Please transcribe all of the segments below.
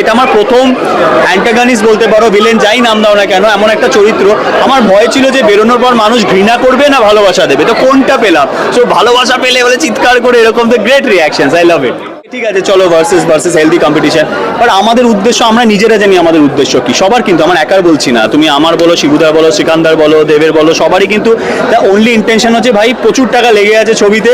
এটা আমার প্রথম অ্যান্টাগানিস বলতে পারো ভিলেন যাই নাম দাও না কেন, এমন একটা চরিত্র। আমার ভয় ছিল যে বেরোনোর পর মানুষ ঘৃণা করবে না ভালোবাসা দেবে। তো কোনটা পেলাম? সো ভালোবাসা পেলে বলে চিৎকার করে এরকম তো great reaction I love it ঠিক আছে চলো versus versus healthy competition but আমাদের উদ্দেশ্য আমরা নিজেরা জানি আমাদের উদ্দেশ্য কি। সবার কিন্তু আমার একার বলছি না। তুমি আমার বলো শিবুদার বলো সিকান্দার বলো দেবের বলো সবারই কিন্তু দ্য অনলি ইন্টেনশন হচ্ছে ভাই প্রচুর টাকা লেগে আছে ছবিতে।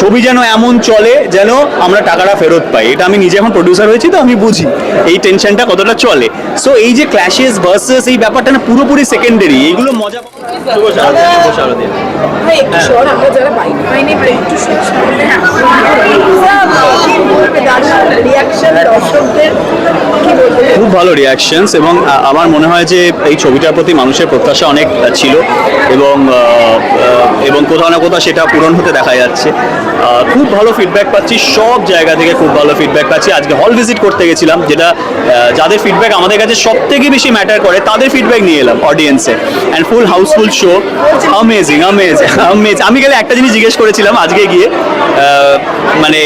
ছবি যেন এমন চলে যেন আমরা টাকাটা ফেরত পাই। এটা আমি নিজে এখন প্রডিউসার হয়েছি তো আমি বুঝি এই টেনশনটা কতটা চলে। সো এই যে ক্ল্যাশেস ভার্সেস এই ব্যাপারটা না পুরোপুরি সেকেন্ডারি এইগুলো মজা। ভাই একটু আমরা যারা একটু শোন সামনে কি বলবে দারুণ খুব ভালো রিয়াকশনস এবং আমার মনে হয় যে এই ছবিটার প্রতি মানুষের প্রত্যাশা অনেক ছিল এবং এবং কোথাও না কোথাও সেটা পূরণ হতে দেখা যাচ্ছে। খুব ভালো ফিডব্যাক পাচ্ছি, সব জায়গা থেকে খুব ভালো ফিডব্যাক পাচ্ছি। আজকে হল ভিজিট করতে গেছিলাম, যেটা যাদের ফিডব্যাক আমাদের কাছে সব থেকে বেশি ম্যাটার করে, তাদের ফিডব্যাক নিয়ে এলাম অডিয়েন্সে and full house full show amazing amazing amaze আমি গেলে একটা জিনিস জিজ্ঞেস করেছিলাম আজকে গিয়ে মানে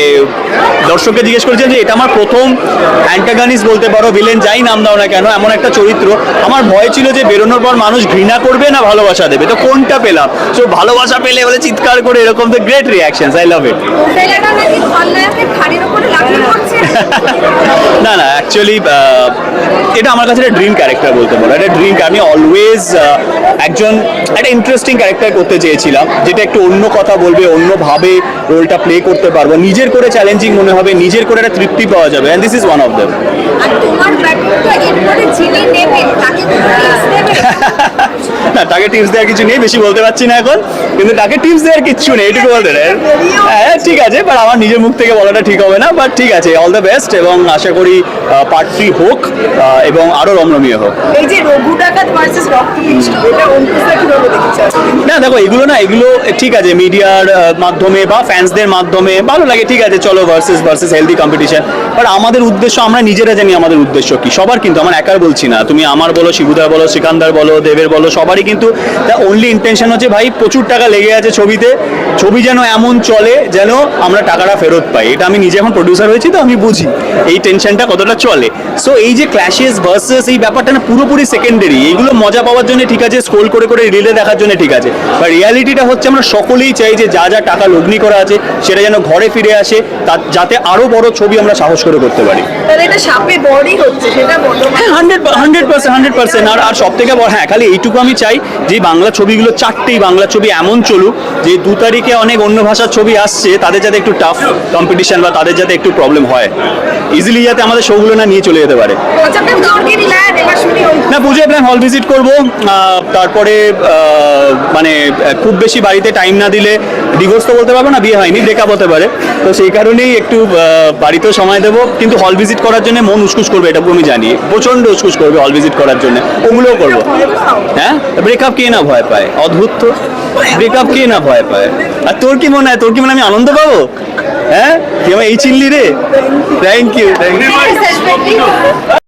দর্শককে জিজ্ঞেস করেছিলাম যে, এটা প্রথম অ্যান্টাগানিস বলতে পারো ভিলেন যাই নাম দাও না কেন, এমন একটা চরিত্র। আমার ভয় ছিল যে বেরোনোর পর মানুষ ঘৃণা করবে না ভালোবাসা দেবে। তো কোনটা পেলাম? সো ভালোবাসা পেলে বলে চিৎকার করে এরকম তো great reaction I love it না না অ্যাকচুয়ালি এটা আমার কাছে একটা ড্রিম ক্যারেক্টার বলতে পারো। একটা ড্রিম আমি অলওয়েজ একজন, একটা ইন্টারেস্টিং ক্যারেক্টার করতে চেয়েছিলাম, যেটা একটু অন্য কথা বলবে, অন্যভাবে রোলটা প্লে করতে পারব। নিজের করে চ্যালেঞ্জিং মনে হবে, নিজের করে একটা তৃপ্তি পাওয়া যাবে and this is one of them আর তোমার ব্যাপারটা এরপরে যিনি নেবেন তাকে টিপস দেবে না তাকে টিপস দেওয়ার কিছু নেই, বেশি বলতে পারছি না এখন। কিন্তু তাকে টিপস দেওয়ার কিচ্ছু নেই, এটুকু বলতে হ্যাঁ ঠিক আছে বাট আমার নিজের মুখ থেকে বলাটা ঠিক হবে না বাট ঠিক আছে অল দ্য বেস্ট এবং আশা করি পার্ট থ্রি হোক এবং আরও রমরমীয় হোক। এই যে রঘু ডাকাত ভার্সেস রক্ত বৃষ্টি এটা না, দেখো, এগুলো না, এগুলো ঠিক আছে, মিডিয়ার মাধ্যমে বা ফ্যান্সদের মাধ্যমে ভালো লাগে, ঠিক আছে, চলো versus versus healthy competition but আমাদের উদ্দেশ্য, আমরা নিজেরা জানি আমাদের উদ্দেশ্য কি। সবার কিন্তু, আমার একার বলছি না, তুমি আমার বলো, শিবুদার বলো, সিকান্দার বলো, দেবের বলো, সবারই কিন্তু দ্য অনলি ইন্টেনশন হচ্ছে, ভাই, প্রচুর টাকা লেগে আছে ছবিতে, ছবি যেন এমন চলে যেন আমরা টাকাটা ফেরত পাই। এটা আমি নিজে এখন প্রডিউসার হয়েছি তো, আমি বুঝি এই টেনশনটা কতটা চলে। সো এই যে ক্ল্যাশেস ভার্সেস এই ব্যাপারটা না পুরোপুরি সেকেন্ডারি এইগুলো মজা পাওয়ার জন্য ঠিক আছে স্ক্রোল করে করে রিলে দেখার জন্য ঠিক আছে। বা রিয়ালিটিটা হচ্ছে আমরা সকলেই চাই যে যা যা টাকা লগ্নি করা আছে সেটা যেন ঘরে ফিরে আসে তা যাতে আরও বড় ছবি আমরা সাহস করে করতে পারি। হ্যাঁ hundred hundred percent hundred percent আর আর সব থেকে বড় হ্যাঁ খালি এইটুকু আমি চাই যে বাংলা ছবিগুলো চারটেই বাংলা ছবি এমন চলুক যে দু তারিখে অনেক অন্য ভাষার ছবি আসছে তাদের যাতে একটু টাফ কম্পিটিশন বা তাদের যাতে একটু প্রবলেম হয়। ইজিলি যাতে আমাদের শোগুলো না নিয়ে চলে যেতে পারে। তোর না পুজোয় প্ল্যান হল ভিজিট করব। তারপরে মানে খুব বেশি বাড়িতে টাইম না দিলে ডিভোর্স তো বলতে পারব না, বিয়ে হয়নি ব্রেকআপ হতে পারে। তো সেই কারণেই একটু বাড়িতেও সময় দেবো, কিন্তু হল ভিজিট করার জন্য মন উসকুস করবে এটাও আমি জানি। প্রচণ্ড উসকুস করবে হল ভিজিট করার জন্য। ওগুলোও করব। হ্যাঁ? ব্রেকআপ কে না ভয় পায়? অদ্ভুত তো। ব্রেকআপ কে না ভয় পায়? আর তোর কি মনে হয়? তোর কি মনে আমি আনন্দ পাবো? হ্যাঁ? তুই আমার এই চিনলি রে? Thank you thank you.